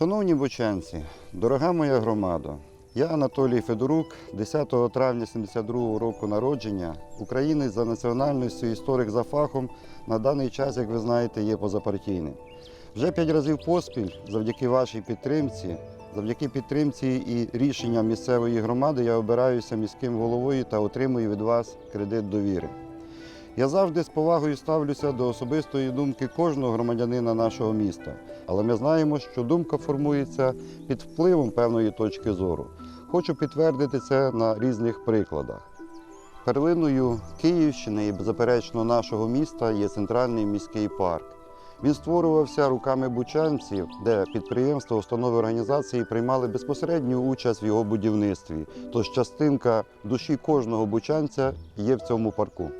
Шановні бучанці, дорога моя громада, я Анатолій Федорук, 10 травня 72 року народження, українець за національністю, історик за фахом, на даний час, як ви знаєте, є позапартійним. Вже п'ять разів поспіль, завдяки вашій підтримці, завдяки підтримці і рішенням місцевої громади, я обираюся міським головою та отримую від вас кредит довіри. Я завжди з повагою ставлюся до особистої думки кожного громадянина нашого міста, але ми знаємо, що думка формується під впливом певної точки зору. Хочу підтвердити це на різних прикладах. Перлиною Київщини і, беззаперечно, нашого міста є центральний міський парк. Він створювався руками бучанців, де підприємства, установи організації приймали безпосередню участь в його будівництві. Тож частинка душі кожного бучанця є в цьому парку.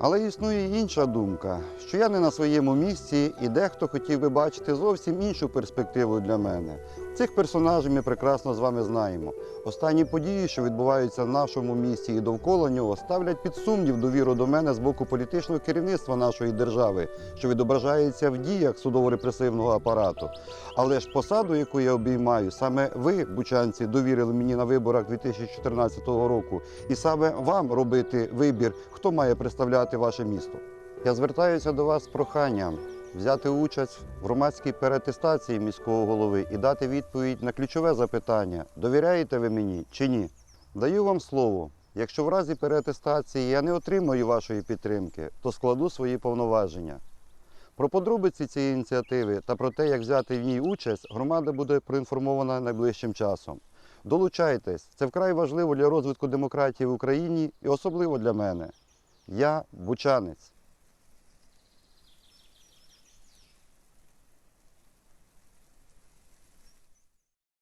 Але існує інша думка, що я не на своєму місці, і дехто хотів би бачити зовсім іншу перспективу для мене. Цих персонажів ми прекрасно з вами знаємо. Останні події, що відбуваються в нашому місті і довкола нього, ставлять під сумнів довіру до мене з боку політичного керівництва нашої держави, що відображається в діях судово-репресивного апарату. Але ж посаду, яку я обіймаю, саме ви, бучанці, довірили мені на виборах 2014 року, і саме вам робити вибір, хто має представляти ваше місто. Я звертаюся до вас з проханням взяти участь в громадській переатестації міського голови і дати відповідь на ключове запитання: довіряєте ви мені чи ні? Даю вам слово. Якщо в разі переатестації я не отримаю вашої підтримки, то складу свої повноваження. Про подробиці цієї ініціативи та про те, як взяти в ній участь, громада буде проінформована найближчим часом. Долучайтесь, це вкрай важливо для розвитку демократії в Україні і особливо для мене. Я бучанець.